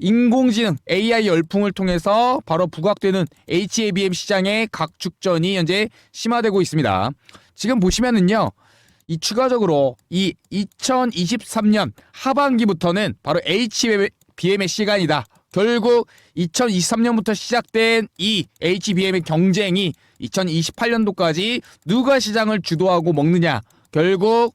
인공지능 AI 열풍을 통해서 바로 부각되는 HBM 시장의 각축전이 현재 심화되고 있습니다. 지금 보시면은요. 이 추가적으로 이 2023년 하반기부터는 바로 HBM의 시간이다. 결국 2023년부터 시작된 이 HBM의 경쟁이 2028년도까지 누가 시장을 주도하고 먹느냐. 결국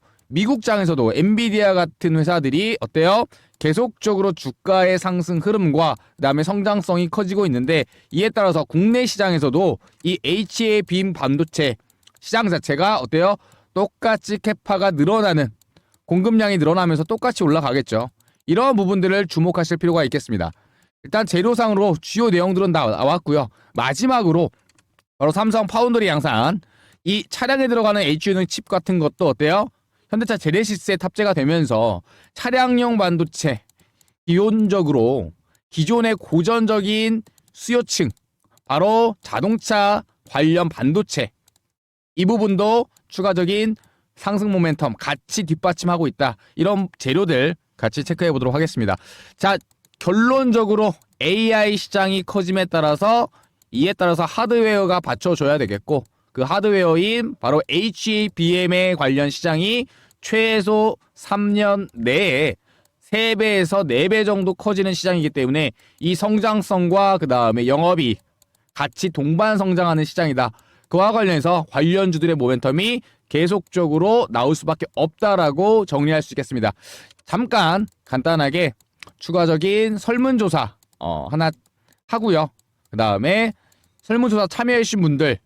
미국장에서도 엔비디아 같은 회사들이 어때요? 계속적으로 주가의 상승 흐름과 그다음에 성장성이 커지고 있는데 이에 따라서 국내 시장에서도 이 HA 빔 반도체 시장 자체가 어때요? 똑같이 캐파가 늘어나는 공급량이 늘어나면서 똑같이 올라가겠죠. 이러한 부분들을 주목하실 필요가 있겠습니다. 일단 재료상으로 주요 내용들은 다 나왔고요. 마지막으로 바로 삼성 파운드리 양산 이 차량에 들어가는 HU는 칩 같은 것도 어때요? 현대차 제네시스에 탑재가 되면서 차량용 반도체 기본적으로 기존의 고전적인 수요층 바로 자동차 관련 반도체 이 부분도 추가적인 상승 모멘텀 같이 뒷받침하고 있다. 이런 재료들 같이 체크해 보도록 하겠습니다. 자, 결론적으로 AI 시장이 커짐에 따라서 이에 따라서 하드웨어가 받쳐줘야 되겠고 그 하드웨어인 바로 HBM에 관련 시장이 최소 3년 내에 3배에서 4배 정도 커지는 시장이기 때문에 이 성장성과 그 다음에 영업이 같이 동반 성장하는 시장이다. 그와 관련해서 관련주들의 모멘텀이 계속적으로 나올 수밖에 없다라고 정리할 수 있겠습니다. 잠깐 간단하게 추가적인 설문조사 어, 하나 하고요. 그 다음에 설문조사 참여해주신 분들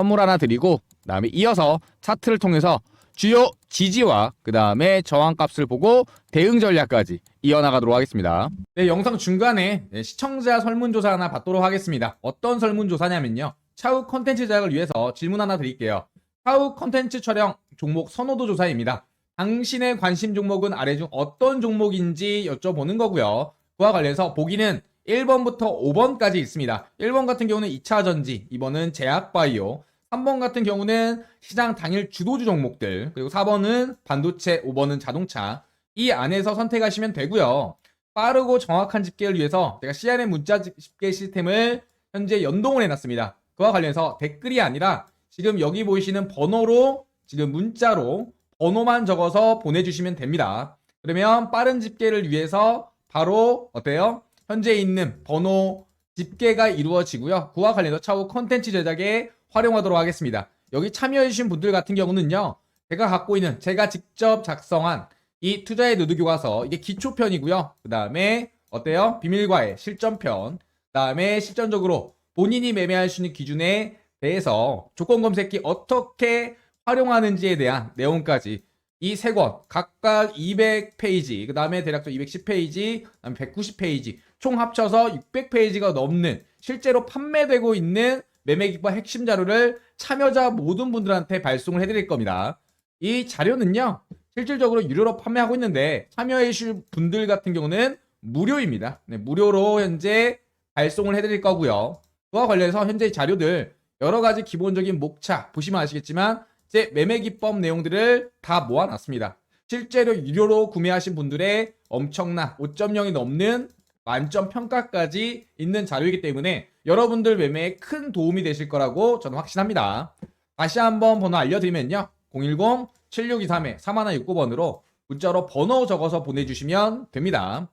선물 하나 드리고 그 다음에 이어서 차트를 통해서 주요 지지와 그 다음에 저항값을 보고 대응 전략까지 이어나가도록 하겠습니다. 네, 영상 중간에 네, 시청자 설문조사 하나 받도록 하겠습니다. 어떤 설문조사냐면요. 차후 컨텐츠 제작을 위해서 질문 하나 드릴게요. 차후 컨텐츠 촬영 종목 선호도 조사입니다. 당신의 관심 종목은 아래 중 어떤 종목인지 여쭤보는 거고요. 그와 관련해서 보기는 1번부터 5번까지 있습니다. 1번 같은 경우는 2차 전지, 2번은 제약바이오, 3번 같은 경우는 시장 당일 주도주 종목들, 그리고 4번은 반도체, 5번은 자동차. 이 안에서 선택하시면 되고요. 빠르고 정확한 집계를 위해서 제가 CRM 문자 집계 시스템을 현재 연동을 해놨습니다. 그와 관련해서 댓글이 아니라 지금 여기 보이시는 번호로 지금 문자로 번호만 적어서 보내주시면 됩니다. 그러면 빠른 집계를 위해서 바로 어때요? 현재 있는 번호 집계가 이루어지고요. 그와 관련해서 차후 컨텐츠 제작에 활용하도록 하겠습니다. 여기 참여해주신 분들 같은 경우는요. 제가 갖고 있는 제가 직접 작성한 이 투자의 누드 교과서 이게 기초편이고요. 그 다음에 어때요? 비밀과의 실전편. 그 다음에 실전적으로 본인이 매매할 수 있는 기준에 대해서 조건 검색기 어떻게 활용하는지에 대한 내용까지 이 세 권 각각 200페이지 그 다음에 대략적 210페이지 그 다음에 190페이지 총 합쳐서 600페이지가 넘는 실제로 판매되고 있는 매매 기법 핵심 자료를 참여자 모든 분들한테 발송을 해드릴 겁니다. 이 자료는요 실질적으로 유료로 판매하고 있는데 참여해 주실 분들 같은 경우는 무료입니다. 네, 무료로 현재 발송을 해드릴 거고요. 그와 관련해서 현재 이 자료들 여러 가지 기본적인 목차 보시면 아시겠지만 제 매매 기법 내용들을 다 모아놨습니다. 실제로 유료로 구매하신 분들의 엄청난 5.0이 넘는 만점 평가까지 있는 자료이기 때문에 여러분들 매매에 큰 도움이 되실 거라고 저는 확신합니다. 다시 한번 번호 알려드리면요. 010-7623-3169번으로 문자로 번호 적어서 보내주시면 됩니다.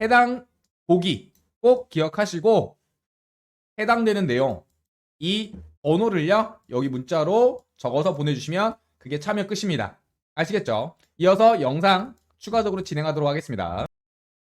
해당 보기 꼭 기억하시고 해당되는 내용 이 번호를요 여기 문자로 적어서 보내주시면 그게 참여 끝입니다. 아시겠죠? 이어서 영상 추가적으로 진행하도록 하겠습니다.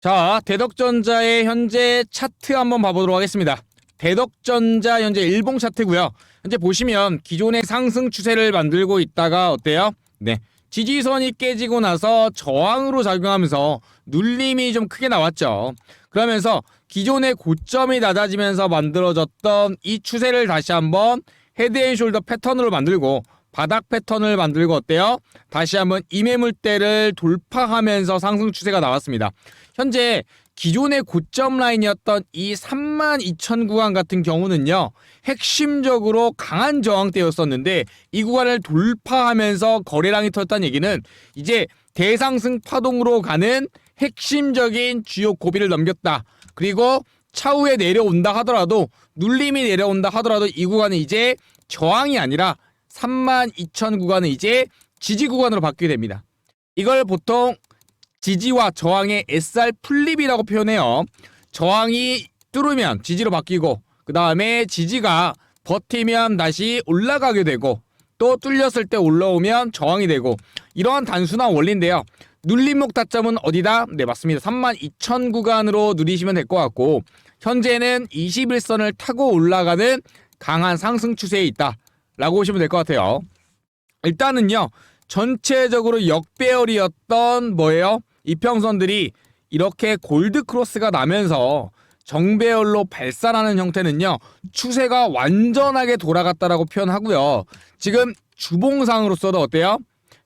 자, 대덕전자의 현재 차트 한번 봐보도록 하겠습니다. 대덕전자 현재 일봉 차트고요. 현재 보시면 기존의 상승 추세를 만들고 있다가 어때요? 네. 지지선이 깨지고 나서 저항으로 작용하면서 눌림이 좀 크게 나왔죠. 그러면서 기존의 고점이 낮아지면서 만들어졌던 이 추세를 다시 한번 헤드앤숄더 패턴으로 만들고 바닥 패턴을 만들고 어때요? 다시 한번 이매물대를 돌파하면서 상승 추세가 나왔습니다. 현재 기존의 고점 라인이었던 이 32,000 구간 같은 경우는요. 핵심적으로 강한 저항대였었는데 이 구간을 돌파하면서 거래량이 터졌다는 얘기는 이제 대상승 파동으로 가는 핵심적인 주요 고비를 넘겼다. 그리고 차후에 내려온다 하더라도 눌림이 내려온다 하더라도 이 구간은 이제 저항이 아니라 32,000 구간은 이제 지지 구간으로 바뀌게 됩니다. 이걸 보통 지지와 저항의 SR 플립이라고 표현해요. 저항이 뚫으면 지지로 바뀌고 그 다음에 지지가 버티면 다시 올라가게 되고 또 뚫렸을 때 올라오면 저항이 되고 이러한 단순한 원리인데요. 눌림목 타점은 어디다? 네 맞습니다. 32,000 구간으로 누리시면 될 것 같고 현재는 21선을 타고 올라가는 강한 상승 추세에 있다. 라고 보시면 될 것 같아요. 일단은요. 전체적으로 역배열이었던 뭐예요? 이평선들이 이렇게 골드 크로스가 나면서 정배열로 발산하는 형태는요. 추세가 완전하게 돌아갔다라고 표현하고요. 지금 주봉상으로서도 어때요?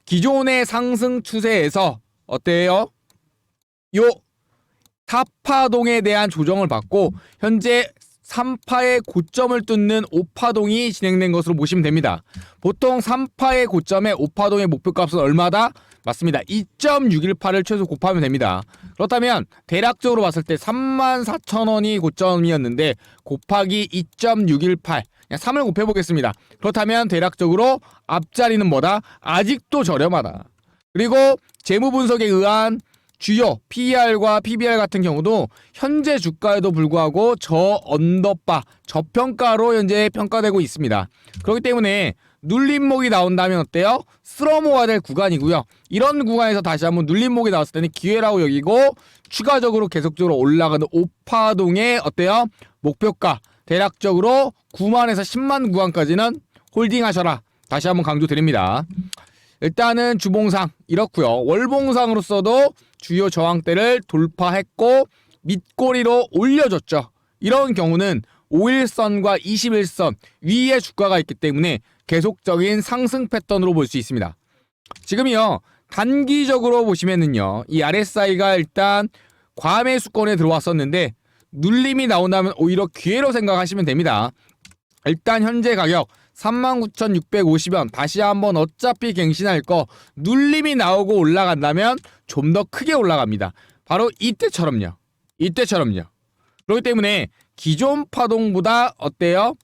기존의 상승 추세에서 어때요? 요 타파동에 대한 조정을 받고 현재 3파의 고점을 뚫는 5파동이 진행된 것으로 보시면 됩니다. 보통 3파의 고점에 5파동의 목표값은 얼마다? 맞습니다. 2.618을 최소 곱하면 됩니다. 그렇다면 대략적으로 봤을 때 34,000원이 고점이었는데 곱하기 2.618 그냥 3을 곱해보겠습니다. 그렇다면 대략적으로 앞자리는 뭐다? 아직도 저렴하다. 그리고 재무 분석에 의한 주요 PER과 PBR 같은 경우도 현재 주가에도 불구하고 저 언더바 저평가로 현재 평가되고 있습니다. 그렇기 때문에 눌림목이 나온다면 어때요? 쓰러모가 될 구간이고요. 이런 구간에서 다시 한번 눌림목이 나왔을 때는 기회라고 여기고 추가적으로 계속적으로 올라가는 오파동의 어때요? 목표가 대략적으로 9만에서 10만 구간까지는 홀딩하셔라. 다시 한번 강조드립니다. 일단은 주봉상 이렇고요. 월봉상으로서도 주요 저항대를 돌파했고 밑꼬리로 올려줬죠. 이런 경우는 5일선과 21선 위에 주가가 있기 때문에 계속적인 상승 패턴으로 볼 수 있습니다. 지금이요. 단기적으로 보시면은요. 이 RSI가 일단 과매수권에 들어왔었는데 눌림이 나온다면 오히려 기회로 생각하시면 됩니다. 일단 현재 가격 39,650원 다시 한번 어차피 갱신할 거 눌림이 나오고 올라간다면 좀 더 크게 올라갑니다. 바로 이때처럼요. 이때처럼요. 그렇기 때문에 기존 파동보다 어때요?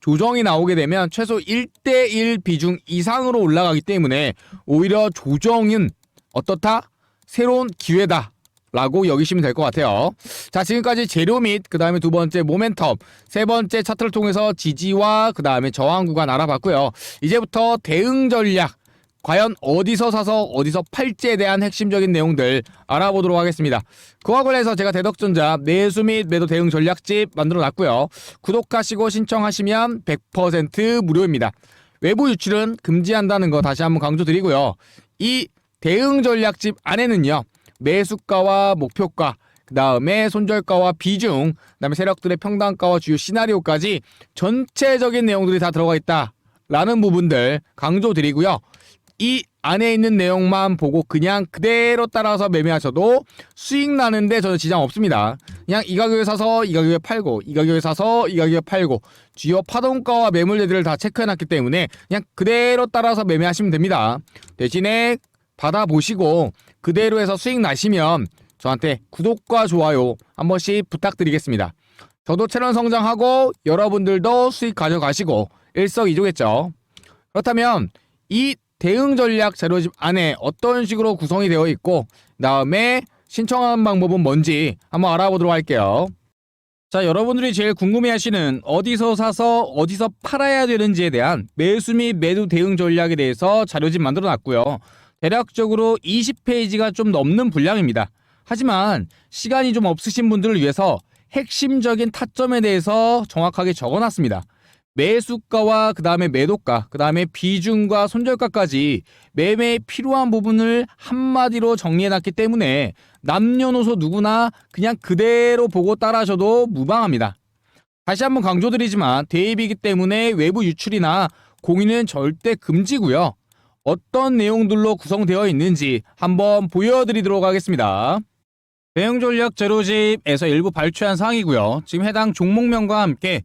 조정이 나오게 되면 최소 1대1 비중 이상으로 올라가기 때문에 오히려 조정은 어떻다? 새로운 기회다. 라고 여기시면 될 것 같아요. 자, 지금까지 재료 및 그 다음에 두 번째 모멘텀, 세 번째 차트를 통해서 지지와 그 다음에 저항 구간 알아봤고요. 이제부터 대응 전략, 과연 어디서 사서 어디서 팔지에 대한 핵심적인 내용들 알아보도록 하겠습니다. 그와 관련해서 제가 대덕전자 매수 및 매도 대응 전략집 만들어 놨고요. 구독하시고 신청하시면 100% 무료입니다. 외부 유출은 금지한다는 거 다시 한번 강조드리고요. 이 대응 전략집 안에는요. 매수가와 목표가, 그 다음에 손절가와 비중, 그 다음에 세력들의 평단가와 주요 시나리오까지 전체적인 내용들이 다 들어가 있다 라는 부분들 강조드리고요. 이 안에 있는 내용만 보고 그냥 그대로 따라서 매매하셔도 수익 나는데 저는 지장 없습니다. 그냥 이 가격에 사서 이 가격에 팔고 이 가격에 사서 이 가격에 팔고 주요 파동가와 매물대들을 다 체크해놨기 때문에 그냥 그대로 따라서 매매하시면 됩니다. 대신에 받아보시고 그대로 해서 수익 나시면 저한테 구독과 좋아요 한 번씩 부탁드리겠습니다. 저도 채널 성장하고 여러분들도 수익 가져가시고 일석이조겠죠. 그렇다면 이 대응 전략 자료집 안에 어떤 식으로 구성이 되어 있고 다음에 신청하는 방법은 뭔지 한번 알아보도록 할게요. 자, 여러분들이 제일 궁금해하시는 어디서 사서 어디서 팔아야 되는지에 대한 매수 및 매도 대응 전략에 대해서 자료집 만들어 놨고요. 대략적으로 20페이지가 좀 넘는 분량입니다. 하지만 시간이 좀 없으신 분들을 위해서 핵심적인 타점에 대해서 정확하게 적어놨습니다. 매수가와 그 다음에 매도가, 그 다음에 비중과 손절가까지 매매에 필요한 부분을 한마디로 정리해놨기 때문에 남녀노소 누구나 그냥 그대로 보고 따라하셔도 무방합니다. 다시 한번 강조드리지만 대입이기 때문에 외부 유출이나 공유는 절대 금지고요. 어떤 내용들로 구성되어 있는지 한번 보여드리도록 하겠습니다. 대응 전략 제로집에서 일부 발췌한 사항이고요. 지금 해당 종목명과 함께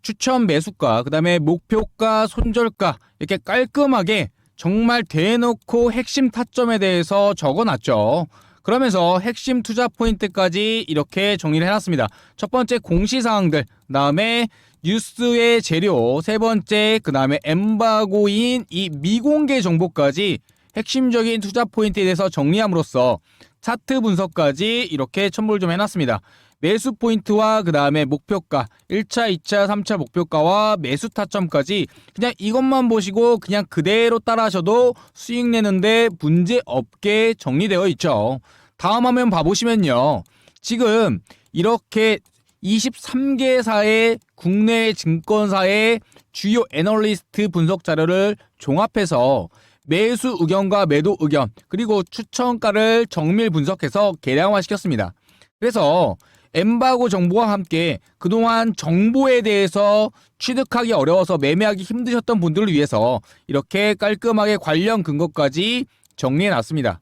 추천 매수가, 그 다음에 목표가, 손절가 이렇게 깔끔하게 정말 대놓고 핵심 타점에 대해서 적어놨죠. 그러면서 핵심 투자 포인트까지 이렇게 정리를 해놨습니다. 첫 번째 공시사항들, 그 다음에 뉴스의 재료, 세 번째, 그 다음에 엠바고인 이 미공개 정보까지 핵심적인 투자 포인트에 대해서 정리함으로써 차트 분석까지 이렇게 첨부를 좀 해놨습니다. 매수 포인트와 그 다음에 목표가, 1차, 2차, 3차 목표가와 매수 타점까지 그냥 이것만 보시고 그냥 그대로 따라하셔도 수익 내는데 문제 없게 정리되어 있죠. 다음 화면 봐보시면요. 지금 이렇게 23개사의 국내 증권사의 주요 애널리스트 분석 자료를 종합해서 매수 의견과 매도 의견 그리고 추천가를 정밀 분석해서 계량화시켰습니다. 그래서 엠바고 정보와 함께 그동안 정보에 대해서 취득하기 어려워서 매매하기 힘드셨던 분들을 위해서 이렇게 깔끔하게 관련 근거까지 정리해 놨습니다.